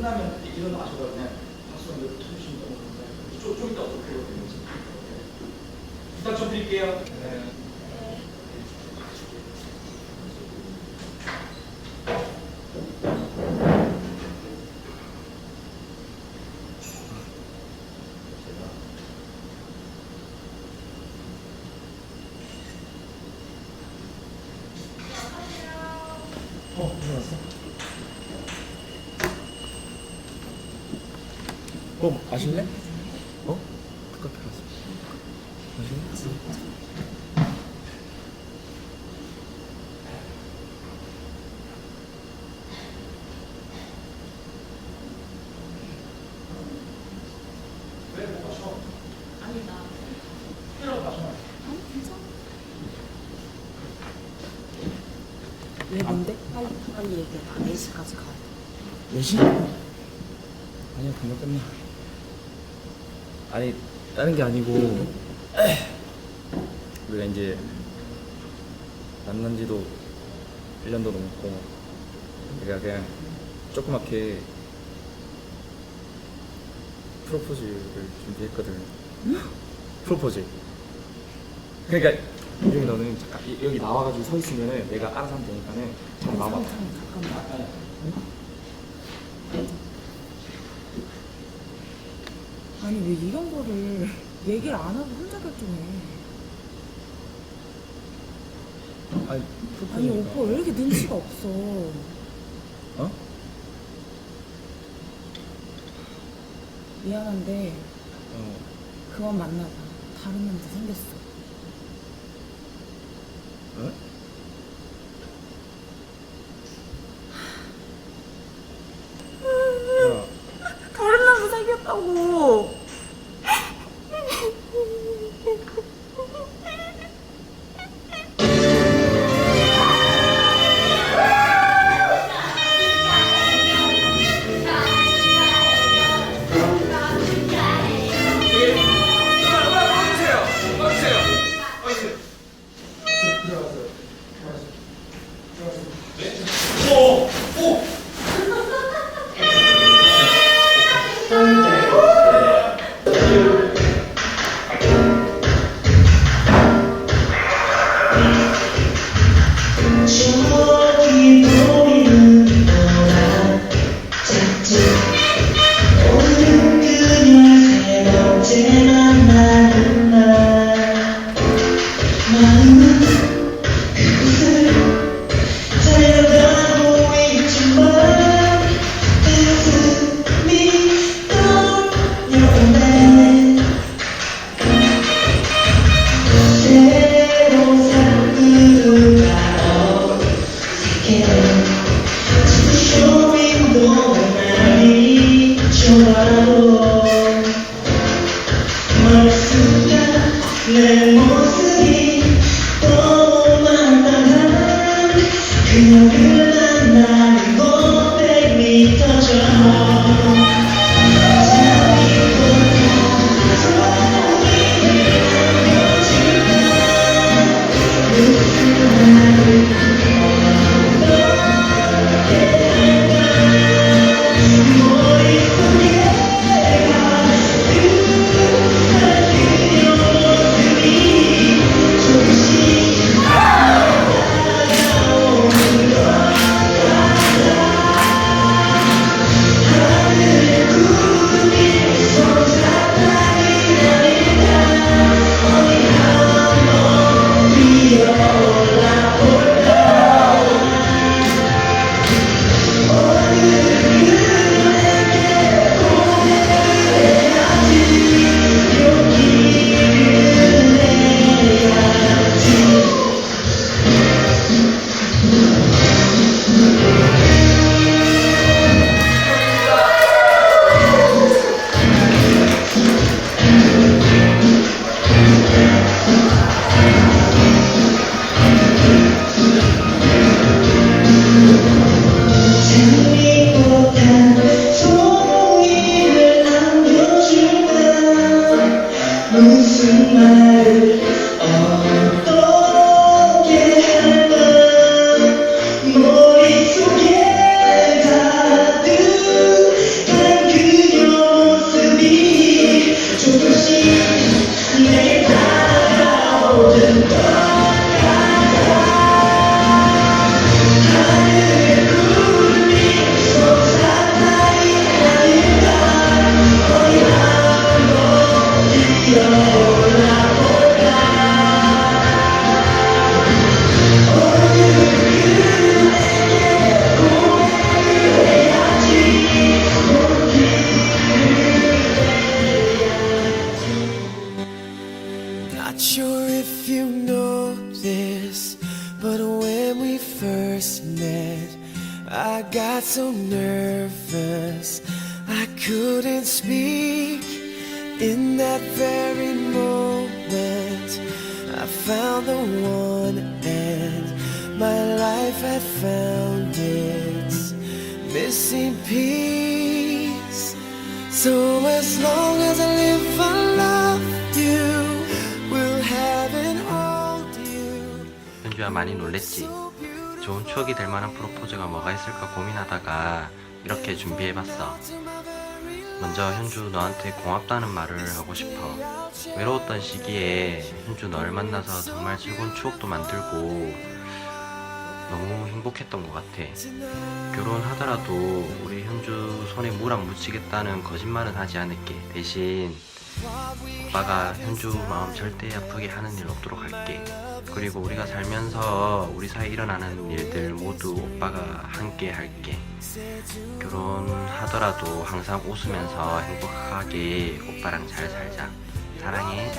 끝나면 일어나셔서 그냥 박수 한번 쳐주시면 너무 감사해요. 좀, 좀 이따 어떻게거든요. 부탁 좀 드릴게요. 네. 어, 일어났어? 어, 마실래? 어? 뭔데? 빨리 빨리 얘기해. 나 4시까지 가야 돼. 4시? 아니야, 금방 끝나. 아니, 다른 게 아니고, 우리가 이제 만난 지도 1년도 넘었고, 내가 그냥 조그맣게 프로포즈를 준비했거든. 프로포즈. 그러니까, 유정이 너는 잠깐 이- 여기 나와가지고 서 있으면은 내가 알아서 하면 되니까는 잘 나와봐. 잠깐만. 아니 왜 이런 거를 얘기를 안 하고 혼자 결정해? 아니, 아니. 오빠 왜 이렇게 눈치가 없어? 어? 미안한데 어. 그만 만나자. 다른 남자 생겼어. 어? 야, 다른 남자 생겼다고. Let Senhor. We first met, I got so nervous I couldn't speak. In that very moment, I found the one, and my life had found its missing piece. So, as long as I live, I love you. We'll have 현주야 많이 좋은 추억이 될 만한 프로포즈가 뭐가 있을까 고민하다가 이렇게 준비해봤어. 먼저 현주 너한테 고맙다는 말을 하고 싶어. 외로웠던 시기에 현주 너를 만나서 정말 즐거운 추억도 만들고 너무 행복했던 것 같아. 결혼하더라도 우리 현주 손에 물 안 묻히겠다는 거짓말은 하지 않을게. 대신 오빠가 현주 마음 절대 아프게 하는 일 없도록 할게. 그리고 우리가 살면서 우리 사이에 일어나는 일들 모두 오빠가 함께 할게. 결혼하더라도 항상 웃으면서 행복하게 오빠랑 잘 살자. 사랑해.